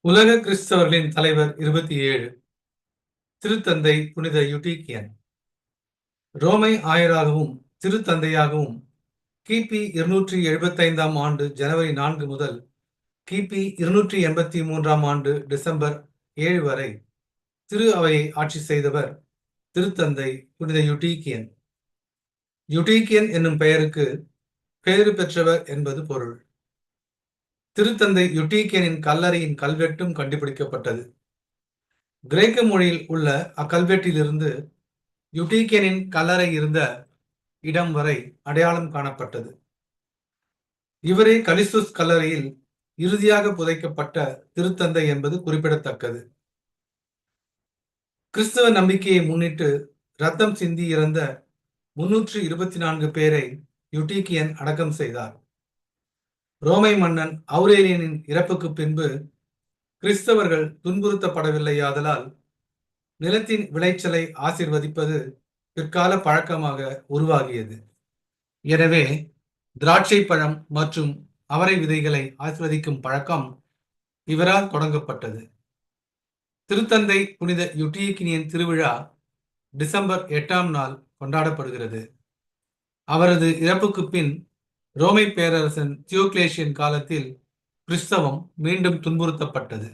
உலக கிறிஸ்தவர்களின் தலைவர் இருபத்தி ஏழு. திருத்தந்தை புனித யுடிகியன் ரோமை ஆயராகவும் திருத்தந்தையாகவும் கிபி இருநூற்றி எழுபத்தைந்தாம் ஆண்டு ஜனவரி நான்கு முதல் கிபி இருநூற்றி எண்பத்தி மூன்றாம் ஆண்டு டிசம்பர் ஏழு வரை திரு அவையை ஆட்சி செய்தவர் திருத்தந்தை புனித யுட்டீக்கியன். யுட்டீக்கியன் என்னும் பெயருக்கு பெயர் பெற்றவர் என்பது பொருள். திருத்தந்தை யுட்டீக்கியனின் கல்லறையின் கல்வெட்டும் கண்டுபிடிக்கப்பட்டது. கிரேக்க மொழியில் உள்ள அக்கல்வெட்டிலிருந்து யுட்டீக்கியனின் கல்லறை இருந்த இடம் வரை அடையாளம் காணப்பட்டது. இவரே கலிசுஸ் கல்லறையில் இறுதியாக புதைக்கப்பட்ட திருத்தந்தை என்பது குறிப்பிடத்தக்கது. கிறிஸ்தவ நம்பிக்கையை முன்னிட்டு ரத்தம் சிந்தி இறந்த முன்னூற்றி இருபத்தி நான்கு பேரை யுட்டீக்கியன் அடக்கம் செய்தார். ரோமை மன்னன் அவுரேலியனின் இறப்புக்கு பின்பு கிறிஸ்தவர்கள் துன்புறுத்தப்படவில்லையாதலால் நிலத்தின் விளைச்சலை ஆசிர்வதிப்பது பிற்கால பழக்கமாக உருவாகியது. எனவே திராட்சை பழம் மற்றும் அவரை விதைகளை ஆசிர்வதிக்கும் பழக்கம் இவரால் தொடங்கப்பட்டது. திருத்தந்தை புனித யுட்டியக்கினியன் திருவிழா டிசம்பர் எட்டாம் நாள் கொண்டாடப்படுகிறது. அவரது இறப்புக்கு பின் ரோமை பேரரசன் தியோக்லேஷியன் காலத்தில் கிறிஸ்தவம் மீண்டும் துன்புறுத்தப்பட்டது.